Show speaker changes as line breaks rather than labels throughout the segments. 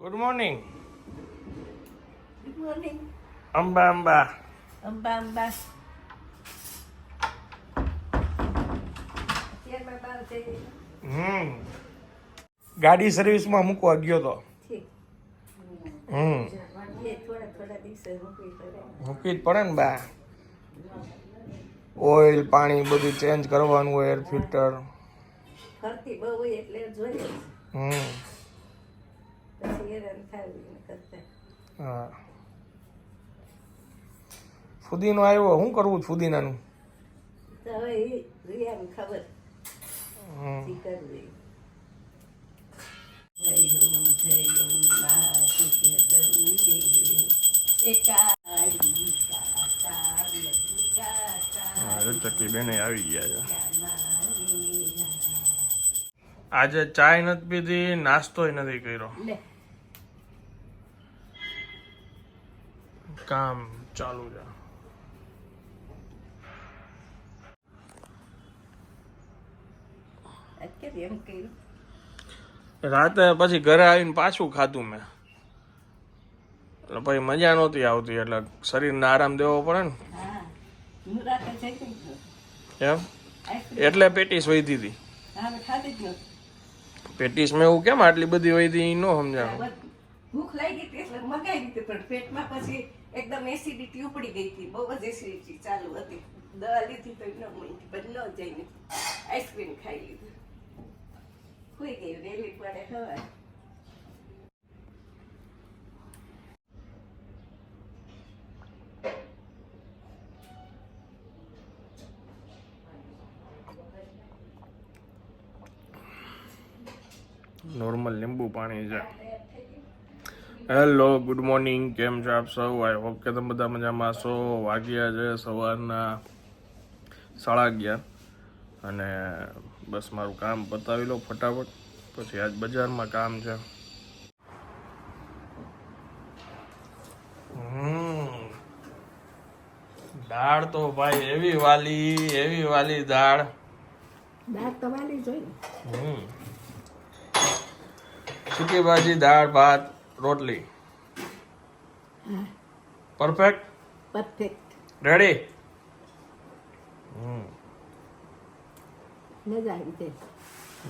Good morning
good morning
Amba Amba
Amba Amba
હમ ગાડી સર્વિસમાં મૂકવા ગયો તો. હમ
દિવસે મૂકવી
મૂકી જ પડે ને બા. ઓઇલ પાણી બધું ચેન્જ કરવાનું હોય એર ફિલ્ટર
ફરતી બહુ હોય એટલે જોઈએ.
હમ
પછી હેરાન થાય કરતા
હા. ફુદીનો આવ્યો. શું કરવું ફુદીનાનું?
તો હવે એ રિયાને ખબર.
હમ.
કરવી. જય ઓમ જય ઓમ નાથ જગદંબે એકાળી કાતા
ચકી બેને આવી ગયા છે. આજે ચાય નથી પીધી નાસ્તોય નથી કર્યો. કામ ચાલુ છે. રાતે પછી ઘરે આવીને પાછું ખાધું મેં. એટલે પછી મજા નહોતી આવતી એટલે શરીરને આરામ દેવો પડે ને. એમ? એટલે પેટીસ વધી હતી.
હા મેં ખાધી જ નહોતી.
પેટીસ મેં એવું કેમ આટલી બધી વધી એ ન સમજાણું?
ભૂખ લાગી એટલે મગાવી દીધી પણ પેટમાં પછી એકદમ એસિડિટી ઉપડી ગઈ હતી. બહુ જ એસિડિટી ચાલુ હતી. દવા લીધી તો ન મળી પણ ન જઈને આઈસ્ક્રીમ ખાઈ લીધી. ખુઈ ગઈ વહેલી પડે ખવાય
નોર્મલ લીંબુ પાણી છે. હેલો ગુડ મોર્નિંગ કેમ છો આપ સૌ? આઈ હોપ કે તમે બધા મજામાં છો વાગ્યા છે સવારના સાડા અગિયાર. અને બસ મારું કામ પતાવી લો ફટાફટ. પછી આજ બજારમાં કામ છે. હમ. દાળ તો ભાઈ એવી વાલી એવી વાલી દાળ.
દાળ તમારી જોઈ
હમ. સૂકી ભાજી દાળ ભાત. રોટલી. પરફેક્ટ?
પરફેક્ટ.
રેડી હમ.
મજા આવી તે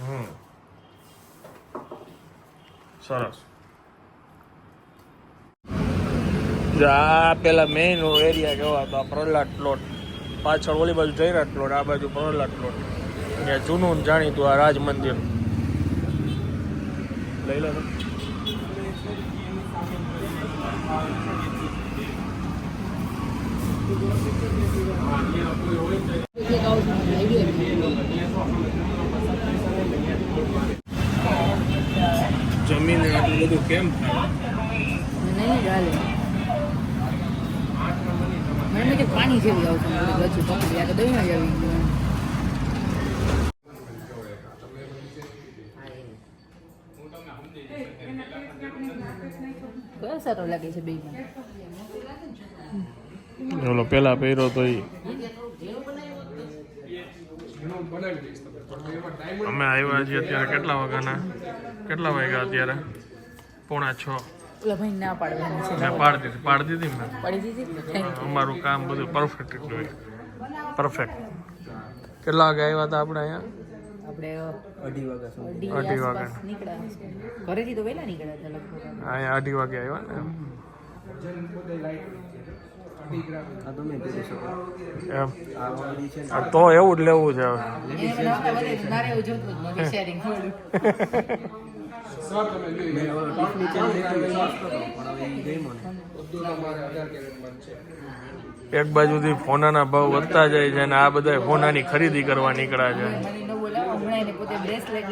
હમ. સરસ. જો આ પેલા મેઇન એરિયા કહેવાતો આ પ્રહલાદ પ્લોટ પાછળ ઓલી બાજુ જયરાજ પ્લોટ આ બાજુ પ્રહલાદ પ્લોટ ત્યાં જૂનું ને જાણીતું આ રાજ મંદિર. લઈ લો ને. જમીને આટલું બધું કેમ
નહીં ચાલે મને કે પાણી જેવી આવતું બધું ગચું પકડી આ તો દહીં જ આવી ગયું બહુ સારો લાગે છે બેમાં
ઓલો પેલા પહેર્યો તો એ અમે આવ્યા છીએ અત્યારે કેટલા વાગ્યાના? કેટલા વાગ્યા અત્યારે? પોણા છ. અમારું કામ બધું પરફેક્ટ પરફેક્ટ કેટલા વાગે આવ્યા હતા આપણે અહીંયા?
આપણે
અઢી વાગ્યા સુધી.
અઢી
અઢી વાગ્યા.
નીકળ્યા ઘરેથી તો વહેલા નીકળ્યા હતા
અહીંયા અઢી વાગે આવ્યા ને? તો એવું જ લેવું છે એક બાજુથી ફોનાના ભાવ વધતા જાય છે અને આ બધા ફોનાની ખરીદી કરવા નીકળ્યા છે.
હમણાં એને પોતે બ્રેસલેટ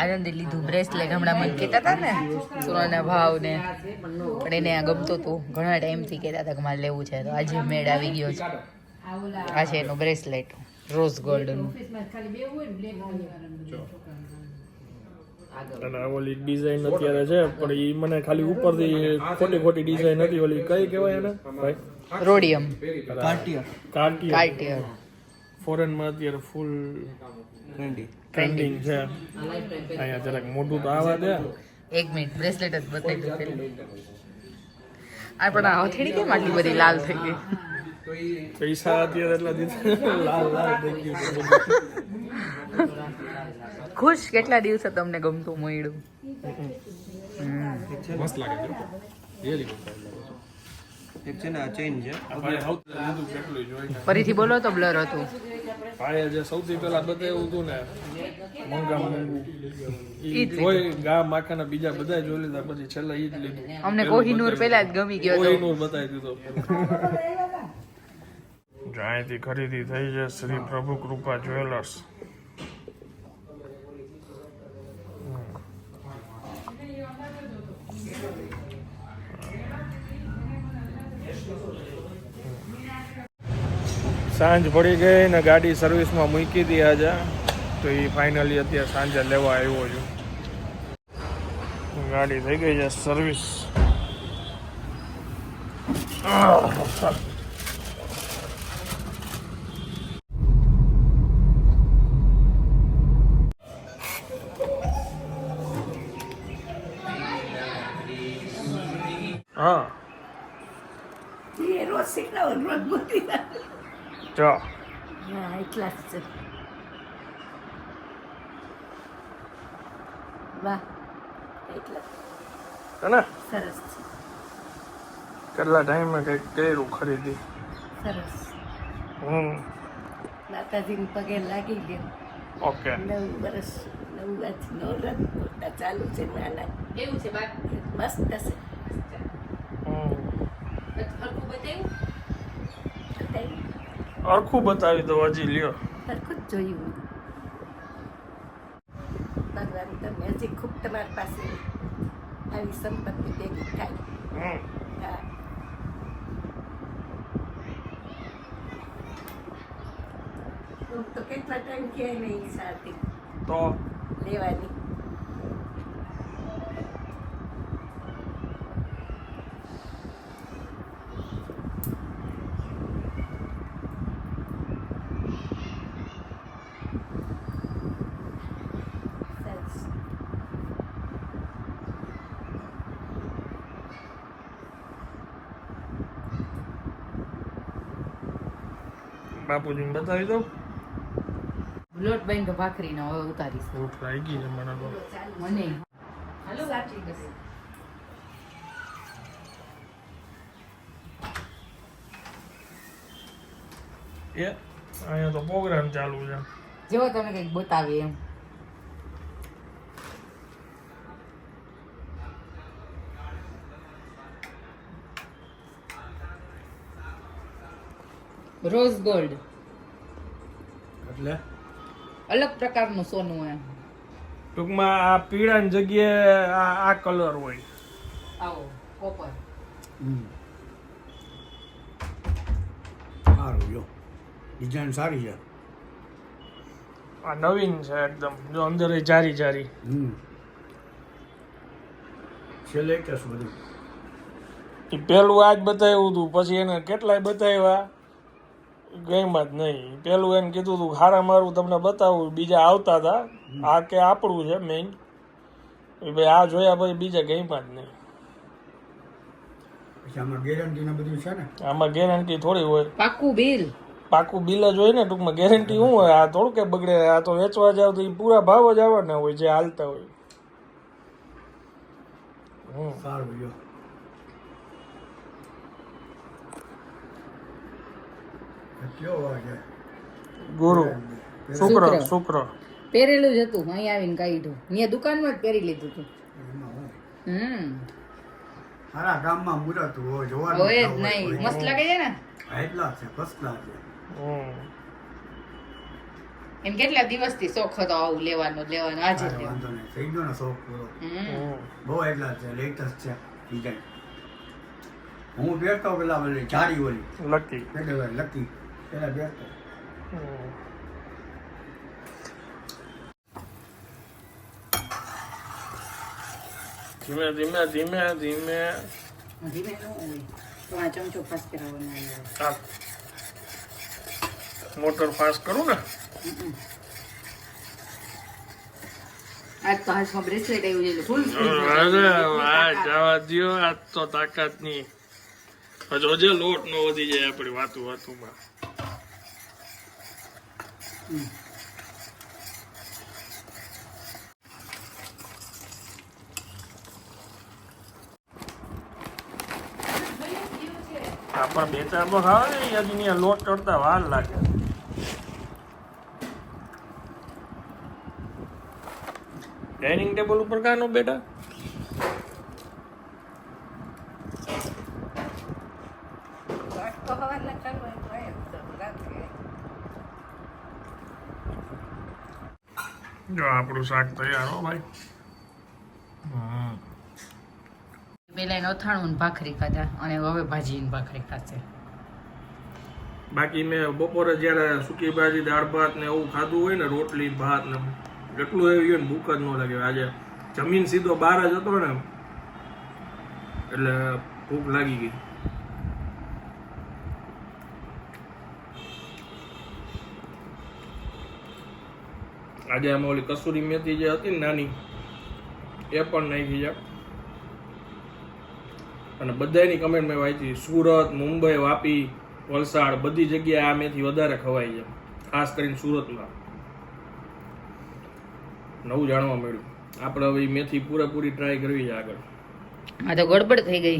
આનંદે લીધું બ્રેસલેટ હમણાં મને કહેતા હતા ને સોનાના ભાવ ને પણ એને આ ગમતું હતું ઘણા ટાઈમથી કહેતા હતા કે મારે લેવું છે. તો આજે મેળ આવી ગયો છે. આ છે એનો બ્રેસલેટ રોઝ ગોલ્ડનું.
અને ઓલી ડિઝાઇન અત્યારે છે પણ એ મને ખાલી ઉપરથી ખોટી ખોટી ડિઝાઇન હતી ઓલી કઈ કહેવાય એને? ભાઈ?
રોડિયમ.
કાર્ટિયર.
કાર્ટિયર.
કાર્ટિયર.
ફોરેનમાં અત્યારે ફૂલ
ટ્રેન્ડી
ટ્રેન્ડિંગ છે. અહીંયા જરાક મોટું તો આવા દે
એક મિનિટ બ્રેસલેટ જ બતાવી દો પેલી આ પણ આ હથેળી કેમ આટલી બધી લાલ થઈ ગઈ?
પૈસા અત્યારે એટલા દીધા લાલ લાલ થઈ ગયું
ખુશ? કેટલા દિવસે તમને ગમતું મળ્યું?
મસ્ત લાગે છે. રિયલી
એક છે ને આ ચેઇન છે.
ફરીથી બોલો તો બ્લર હતું.
ભાઈએ જે સૌથી પહેલા બતાવ્યું હતું ને મંગા મંગુ
ઈ
જોઈ ગામ માખાના બીજા બધા જોઈ લીધા પછી છેલ્લે ઈ જ લીધું.
અમને કોહિનૂર પહેલા જ ગમી ગયો
કોહિનૂર બતાવી દીધો. જાણીતી ખરીદી થઈ છે શ્રી પ્રભુ કૃપા જ્વેલર્સ. સાંજ પડી ગઈ ને ગાડી સર્વિસમાં મૂકી હતી આજે. તો એ ફાઇનલી અત્યારે સાંજે લેવા આવ્યો છું. ગાડી થઈ ગઈ છે સર્વિસ. હા.
એ રોજ. હા એટલા જ છે. વાહ એટલા
તને
સરસ છે.
કેટલા ટાઈમે કંઈક કર્યું ખરીદી?
સરસ.
હમ.
માતાજીને પગે લાગી ગયો.
ઓકે.
નવ વર્ષ નવ વર્ષ નવ મોટા ચાલુ છે નાના.
કેવું છે બાકી
મસ્ત છે
હમ
હરખું બતાવ્યું
બધાય
અરખું બતાવી દો હજી લ્યો.
સરખું જ જોયું. ભગવાન તમે હજી ખૂબ તમારી પાસે આવી સંપત્તિ ભેગી થાય. હું. તો કેટલા ટાઈમ ક્યાંય નહીં સાથી
તો?
લેવાની સરસ.
બાપુજીને બતાવી દઉં.
લોટ બેંક ભાખરી નો હવે ઉતારીશ.
ભૂખ લાગી છે મને તો.
મને. હાલો. સાચી બસ
એ અહીંયા તો પ્રોગ્રામ ચાલુ છે.
જેવો તમે કંઈક બતાવી એમ. રોઝ ગોલ્ડ
એટલે?
અલગ પ્રકારનું સોનું એમ.
ટૂંકમાં આ પીળાની જગ્યાએ આ આ કલર હોય.
આવો કોપર
સારું જો. ડિઝાઇન સારી છે.
આ નવીન છે એકદમ. જો અંદર જારી જારી.
એક જ બધું.
એ પેલું આજ બતાવ્યું હતું પછી એને કેટલાય બતાવ્યા? ગઈમાં જ નહીં. પેલું એને કીધું હતું હારા મારું તમને બતાવું. બીજા આવતા હતા. આ કે આપણું છે મેઇન ભાઈ આ જોયા પછી બીજા ગઈમાં જ નહીં.
આમાં ગેરંટી ને બધું છે ને?
આમાં ગેરંટી થોડી હોય.
પાકું બિલ.
પાકું બિલ જ હોય ને ટૂંકમાં ગેરંટી શું હોય? આ થોડું કે બગડે આ તો વેચવા જાવ તો એ પૂરા ભાવ જ આવવાના હોય જે હાલતા હોય. હમ.
સારું જો આ કયો વાર છે
ગુરુ શુક્ર
શુક્ર. પહેરેલું જ હતું. અહીં આવીને કાઢ્યું અહીંયા દુકાનમાં જ પહેરી લીધું હતું હમ.
સારા ગામમાં મુરત હોય જોવાનું
હોય જ નહીં. મસ્ત લાગે છે ને?
એટલા છે ફર્સ્ટ ક્લાસ છે.
એમ કેટલા દિવસથી શોખ હતો આવું લેવાનો લેવાનો? આજે
વાંધો નહીં. થઈ ગયો ને શોખ પૂરો.
હમ.
હમ.
બહુ એટલા છે લેટેસ્ટ છે ડિઝાઇન હું બેઠો પેલા ઓલી જાડી ઓલી.
લકી.
લકી. પેલા બેસતો.
ધીમે ધીમે ધીમે ધીમે
ધીમે તો આ ચમચો ફાસ કરાવવાનો
મોટર ફાસ્ટ કરું ને?
આજ તો હાથમાં બ્રેસલેટ આવ્યું છે ફૂલ
અરે વાહ જવા દો આજ તો તાકાતની હજુ જે લોટ નો વધી જાય આપણી વાતું વાતુમાં. આપણા બે તો ખાવે ને હજી લોટ ચડતા વાર લાગે. ડાઇનિંગ ટેબલ ઉપર કાનો બેટા
વાત તો હવારના કરવા તો એમ તો રાખે
જો આપણું શાક તૈયાર હો ભાઈ.
પેલા એને અથાણું ભાખરી ખાધા અને હવે ભાજી ભાખરી ખાશે.
બાકી મેં બપોરે જ્યારે સૂકી ભાજી દાળ ભાત ને એવું ખાધું હોય ને રોટલી ભાત ને એટલું એવું હોય ને ભૂખ જ ન લાગે. આજે જમીન સીધો બહાર જ હતો ને એટલે ભૂખ લાગી ગઈ. આજે આમાં ઓલી કસૂરી મેથી જે હતી નાની એ પણ નાખી છે. અને બધાની કમેન્ટ મેં વાંચી. સુરત મુંબઈ વાપી વલસાડ બધી જગ્યાએ આ મેથી વધારે ખવાય છે. ખાસ કરીને સુરતમાં. નવું જાણવા મળ્યું. આપણે હવે મેથી પૂરેપૂરી ટ્રાય કરવી છે આગળ.
આ તો ગડબડ થઈ ગઈ.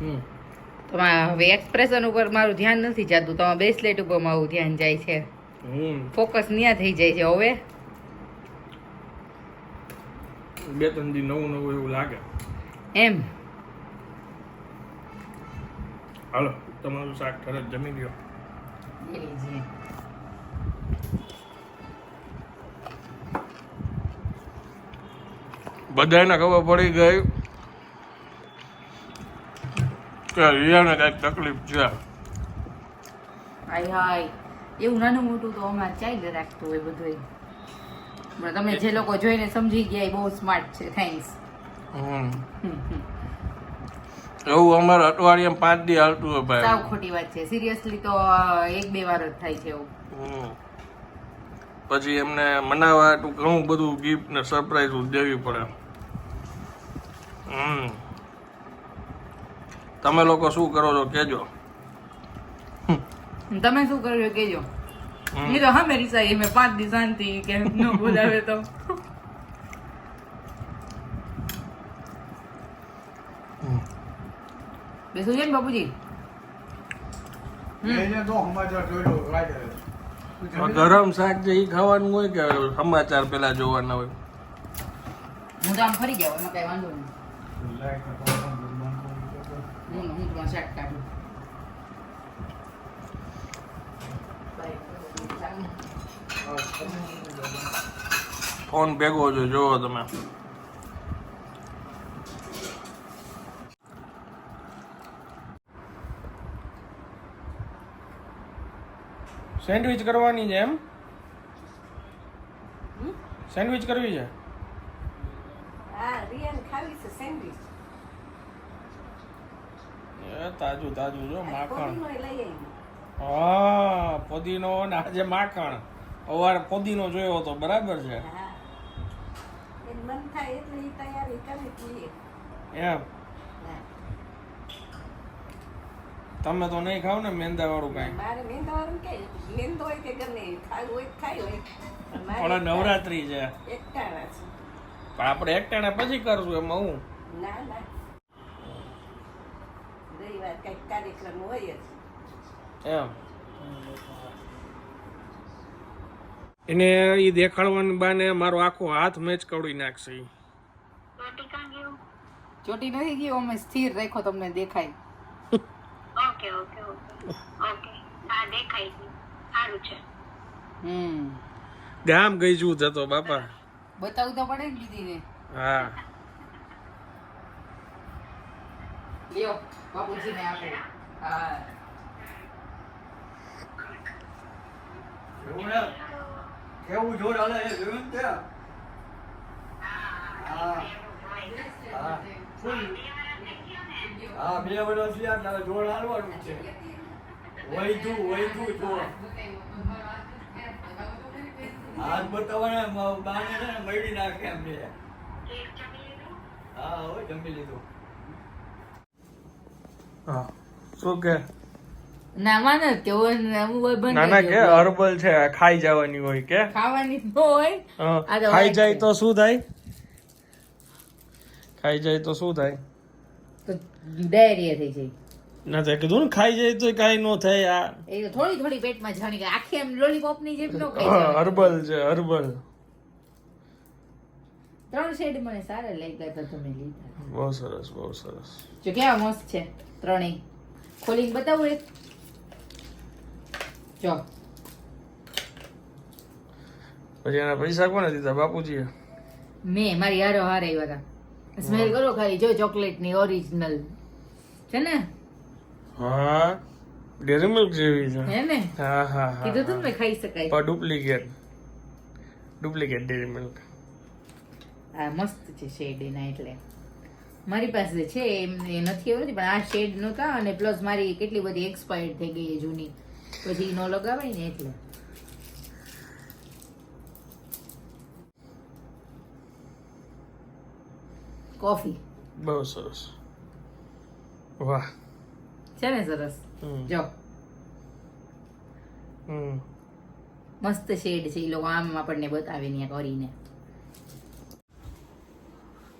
હમ.
તમારા હવે એક્સપ્રેશન ઉપર મારું ધ્યાન નથી જતું. તમારા બેસલેટ ઉપર મારું ધ્યાન જાય છે.
હમ.
ફોકસ ત્યાં થઈ જાય છે હવે.
બે ત્રણ દી નવું નવું એવું લાગે.
એમ.
હાલો તમારું શાક તરત જમી ગયો બધાને ખબર પડી ગઈ કે રિયાને કંઈક તકલીફ છે.
હાય હાય. એવું નાનું મોટું તો હમણાં ચાલી રાખતું હોય બધું પણ તમે જે લોકો જોઈને સમજી ગયા એ બહુ સ્માર્ટ છે. થેન્ક્સ
એવું અમારે અઠવાડિયામાં પાંચ દી હાલતું હોય ભાઈ.
સાવ ખોટી વાત છે. સિરિયસલી તો એક બે વાર જ થાય છે એવું.
પછી એમને મનાવવા તું ઘણું બધું ગિફ્ટ ને સરપ્રાઈઝ દેવી પડે. હમ. તમે લોકો શું કરો છો? કેજો.
તમે શું કરો છો કહેજો એ તો હા મેરી સાહેબ મેં પાંચ દિવસ શાંતિ કે ન બોલાવે તો. બેસું છે ને બાપુજી?
એને તો સમાચાર જોયો કાઢે
ગરમ શાક જે ખાવાનું હોય કે સમાચાર પેલા જોવાના હોય?
હું તો આમ ફરી ગયા એમાં કઈ વાંધો નહીં. હું હું શાક કાઢું.
ફોન ભેગો છે જોવો તમે. સેન્ડવિચ કરવાની છે એમ? સેન્ડવિચ કરવી છે?
હા રિયાન ખાવી છે સેન્ડવિચ
એ તાજું તાજું જો માખણ.
લઈ આવી
હા પુદીનો ને આજે માખણ. અવાર પુદીનો જોયો હતો બરાબર છે? એમ? તમે તો નહીં ખાવ ને મેંદા વાળું કાંઈ
પણ
નવરાત્રી છે. પણ આપણે એકટાણા પછી કરશું એમાં હું?
ના ના. કાર્યક્રમ હોય જ.
એમ. એને એ દેખાડવાની બાને મારો આખો હાથ મેચ કવડી નાખશે
ચોટી નથી ગયો અમે સ્થિર રાખ્યો તમને દેખાય.
Okay okay okay. ઓકે. હા દેખાય સારું છે.
હમ.
ગામ ગઈ જુ જતો બાપા.
બતાવું તો પડે ને દીદીને
હા.
લ્યો બાપુજીને આપો. હા
એવું ને કેવું જોર હાલે એ જોયું ને? હા હા હા બે વર્ષ થયા તારે જોર હાલવાનું છે વૈધું વૈધું જોર હાથ બતાવવાના બાને છે ને મળી નાખે એમ
કેક
હા હવે જમી લીધું
હા શું કે
ના માને કે ઓય ને હું ઓય બંધ
ના ના કે હર્બલ છે ખાઈ જવાની હોય કે?
ખાવાની ન હોય.
હા,
આ તો
ખાઈ જાય તો શું થાય? ખાઈ જાય તો શું થાય?
તો ડાયરિયા થઈ જાય.
ના તે કીધું ને ખાઈ જાય તો કાંઈ ન થાય આ.
એ થોડી થોડી પેટમાં જાણી કે આખી એમ લોલીપોપની જેમ નો ખાઈ
હર્બલ છે હર્બલ.
ત્રણ શેડ મને સારા લાગ્યા તો તમે લીધા.
બહુ સરસ બહુ સરસ.
જો કેવા મસ્ત છે ત્રણેય. ખોલીને બતાવું એક. જો
પછી એના પૈસા કોને દીધા બાપુજીએ?
મેં મારી હારો હાર આવ્યા હતા સ્મેલ કરો ખાલી જો ચોકલેટની ઓરિજિનલ છે ને?
હા. ડેરી મિલ્ક જેવી છે.
હે ને?
હા હા હા
કીધું તું મેં ખાઈ શકાય.
પણ ડુપ્લિકેટ. Duplicate dairy milk.
આ મસ્ત છે શેડ એના એટલે. મારી પાસે છે એમ એ નથી એવું પણ આ શેડ નહોતા અને પ્લસ મારી કેટલી બધી એક્સપાયર્ડ થઈ ગઈ જૂની. પછી નો લગાવાય ને એટલે કોફી
બહુ સરસ વાહ
છે ને સરસ. જો મસ્ત શેડ છે એ લોકો આમ આપણને બતાવે ને કરીને